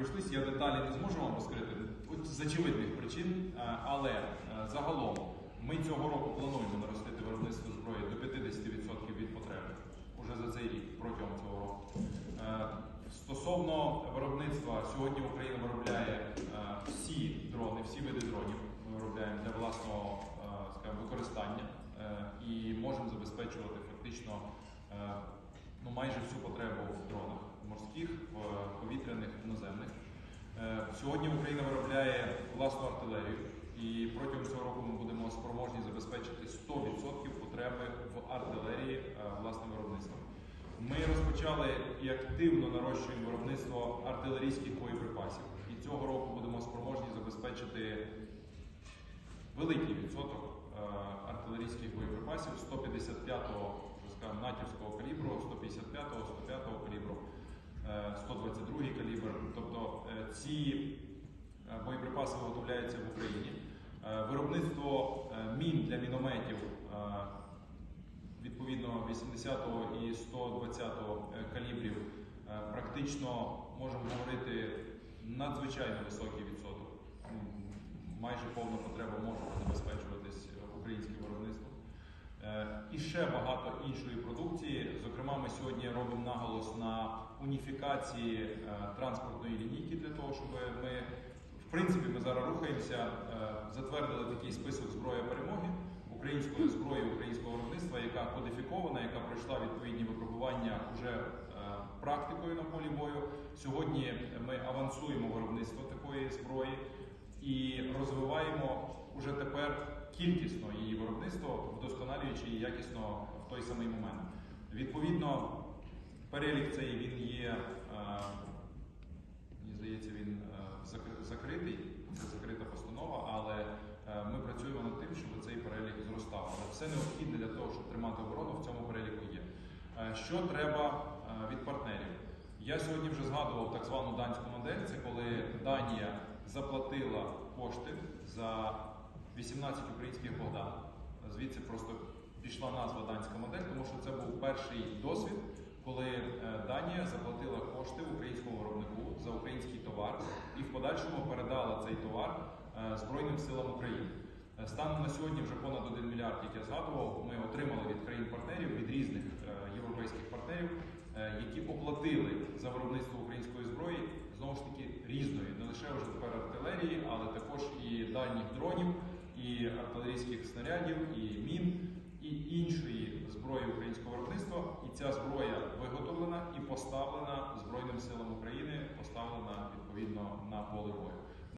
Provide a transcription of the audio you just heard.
пройшлись. Я деталі не зможу вам розкрити з очевидних причин, е, але е, загалом ми цього року плануємо наростити виробництво зброї до 50% від потреби уже за цей рік протягом цього року. Е, Стосовно виробництва, сьогодні Україна виробляє всі дрони, всі види дронів ми виробляємо для власного скажімо, використання і можемо забезпечувати фактично ну, майже всю потребу в дронах Сьогодні Україна виробляє власну артилерію, і протягом цього року ми будемо спроможні забезпечити 100% потреби в артилерії е, власним виробництвом. Ми розпочали і активно нарощуємо виробництво артилерійських боєприпасів. І цього року будемо спроможні забезпечити великий відсоток е, артилерійських боєприпасів 155-го натівського калібру, 155-го, 105-го калібру, е, 122-й калібр. Тобто е, ці е, боєприпаси виготовляються в Україні. Е, Виробництво е, мін для мінометів е, відповідно 80-го і 120-го е, калібрів е, практично можемо говорити надзвичайно високий відсоток. Майже повна потреба може забезпечуватись е, українським виробництвом. Е, І ще багато іншої продукції. Зокрема, ми сьогодні робимо наголос на уніфікації е, транспортної лінійки для того, щоб ми, в принципі, ми зараз рухаємося, е, затвердили такий список зброї перемоги української зброї, українського виробництва, яка кодифікована, яка пройшла відповідні випробування вже е, практикою на полі бою. Сьогодні ми авансуємо виробництво такої зброї і розвиваємо уже тепер кількісно її виробництво, вдосконалюючи її якісно в той самий момент. Відповідно, перелік цей він є, е, мені здається, він е, закритий, це закрита постанова, але е, ми працюємо над тим, щоб цей перелік зростав. Але все необхідне для того, щоб тримати оборону, в цьому переліку є. Що треба від партнерів? Я сьогодні вже згадував так звану данську модель. Це коли Данія заплатила кошти за 18 українських Богдан. Звідси просто пішла назва данська модель, тому що це був перший досвід, коли е, Данія заплатила кошти українському виробнику за український товар і в подальшому передала цей товар е, Збройним силам України. Е, Станом на сьогодні вже понад 1 мільярд, як я згадував, ми отримали від країн-партнерів, від різних європейських партнерів, які оплатили за виробництво української зброї знову ж таки різної, не лише вже тепер артилерії, але також і дальніх дронів, і артилерійських снарядів, і мін, і іншої зброї українського виробництва. І ця зброя виготовлена і поставлена Збройним силам України, поставлена відповідно на поле бою.